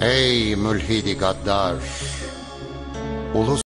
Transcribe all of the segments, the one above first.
Ey mülhidi gaddar! Ulus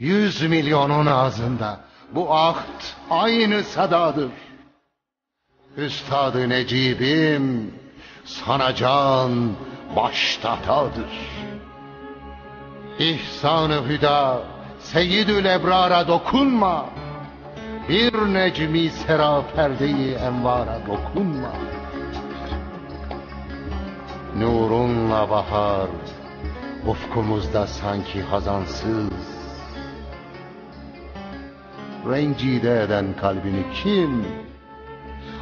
Yüz milyonun ağzında bu ahd aynı sadadır. Üstadı Necibim sana can baştatadır. İhsan-ı hüda seyyidül ebrara dokunma. Bir necmi sera perdeyi envara dokunma. Nurunla bahar ufkumuzda sanki hazansız. Rencide eden kalbini kim?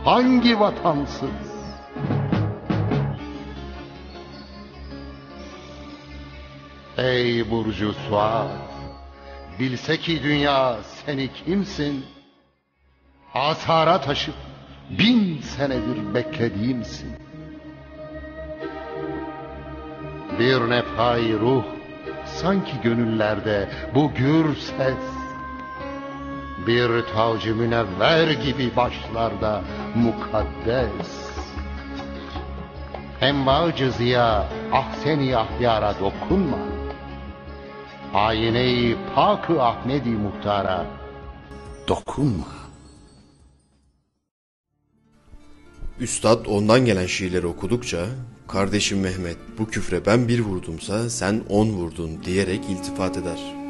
Hangi vatansız? Ey Burcu Suat! Bilse ki dünya seni kimsin? Asara taşıp bin senedir beklediğimsin. Bir nefai ruh sanki gönüllerde bu gür ses. Bir tavcı münevver gibi başlarda mukaddes. Envacı ziya ahseni ahyara dokunma. Ayine-i pak-ı Ahmedi muhtara dokunma. Üstad ondan gelen şiirleri okudukça kardeşim Mehmet bu küfre ben bir vurdumsa sen on vurdun diyerek iltifat eder.